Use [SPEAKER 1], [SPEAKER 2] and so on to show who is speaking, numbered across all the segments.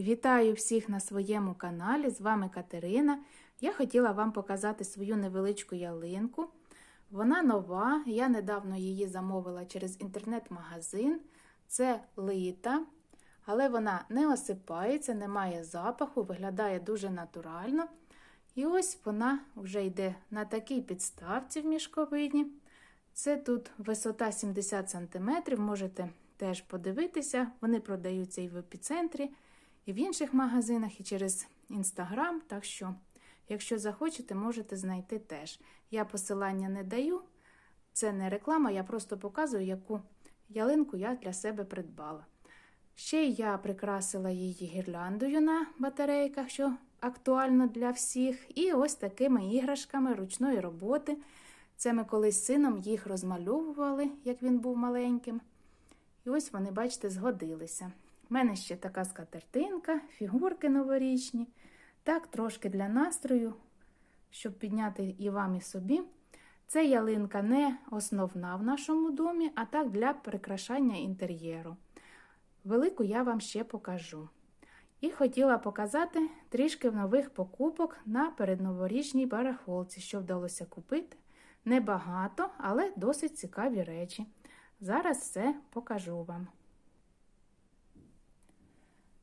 [SPEAKER 1] Вітаю всіх на своєму каналі. З вами Катерина. Я хотіла вам показати свою невеличку ялинку. Вона нова, я недавно її замовила через інтернет-магазин. Це лита, але вона не осипається, не має запаху, виглядає дуже натурально. І ось вона вже йде на такій підставці в мішковині. Це тут висота 70 см, можете теж подивитися. Вони продаються і в епіцентрі, і в інших магазинах, і через інстаграм. Так що, якщо захочете, можете знайти теж. Я посилання не даю, це не реклама, я просто показую, яку ялинку я для себе придбала. Ще я прикрасила її гірляндою на батарейках, що актуально для всіх. І ось такими іграшками ручної роботи. Це ми колись з сином їх розмальовували, як він був маленьким. І ось вони, бачите, згодилися. У мене ще така скатертинка, фігурки новорічні. Так, трошки для настрою, щоб підняти і вам, і собі. Це ялинка не основна в нашому домі, а так для прикрашання інтер'єру. Велику я вам ще покажу. І хотіла показати трішки нових покупок на передноворічній барахолці, що вдалося купити. Небагато, але досить цікаві речі. Зараз все покажу вам.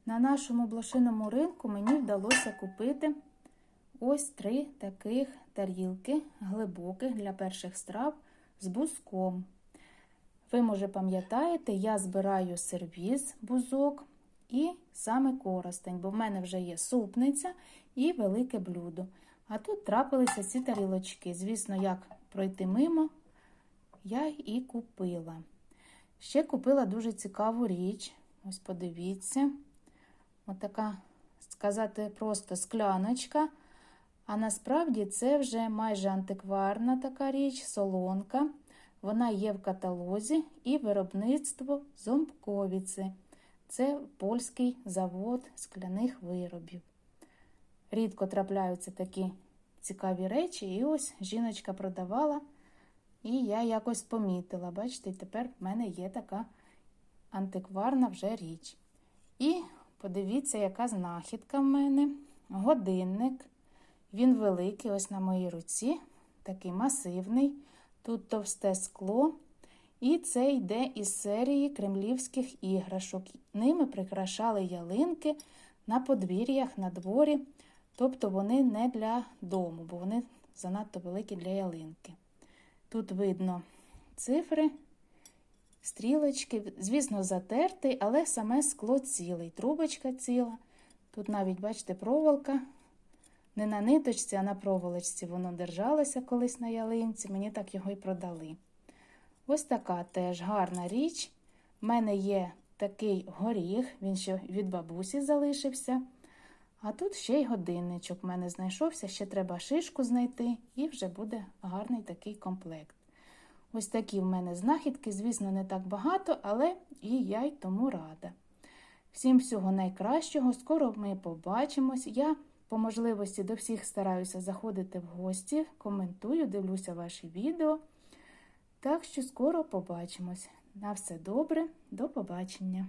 [SPEAKER 1] На нашому блошиному ринку мені вдалося купити ось три таких тарілки глибоких для перших страв з бузком. Ви, може, пам'ятаєте, я збираю сервіз, бузок і саме коростень, бо в мене вже є супниця і велике блюдо. А тут трапилися ці тарілочки. Звісно, як пройти мимо, я і купила. Ще купила дуже цікаву річ. Ось подивіться. Отака, сказати, просто скляночка. А насправді це вже майже антикварна така річ, солонка. Вона є в каталозі і виробництво Зомбковіці. Це польський завод скляних виробів. Рідко трапляються такі цікаві речі, і ось жіночка продавала, і я якось помітила. Бачите, тепер в мене є така антикварна вже річ. І подивіться, яка знахідка в мене. Годинник. Він великий, ось на моїй руці, такий масивний. Тут товсте скло. І це йде із серії кремлівських іграшок. Ними прикрашали ялинки на подвір'ях, на дворі. Тобто вони не для дому, бо вони занадто великі для ялинки. Тут видно цифри, стрілочки, звісно, затертий, але саме скло цілий, трубочка ціла. Тут навіть, бачите, проволока. Не на ниточці, а на проволочці воно держалося колись на ялинці, мені так його і продали. Ось така теж гарна річ. У мене є такий горіх, він ще від бабусі залишився. А тут ще й годинничок в мене знайшовся, ще треба шишку знайти, і вже буде гарний такий комплект. Ось такі в мене знахідки, звісно, не так багато, але і я й тому рада. Всім всього найкращого, скоро ми побачимось. Я по можливості до всіх стараюся заходити в гості, коментую, дивлюся ваші відео. Так що скоро побачимось. На все добре, до побачення!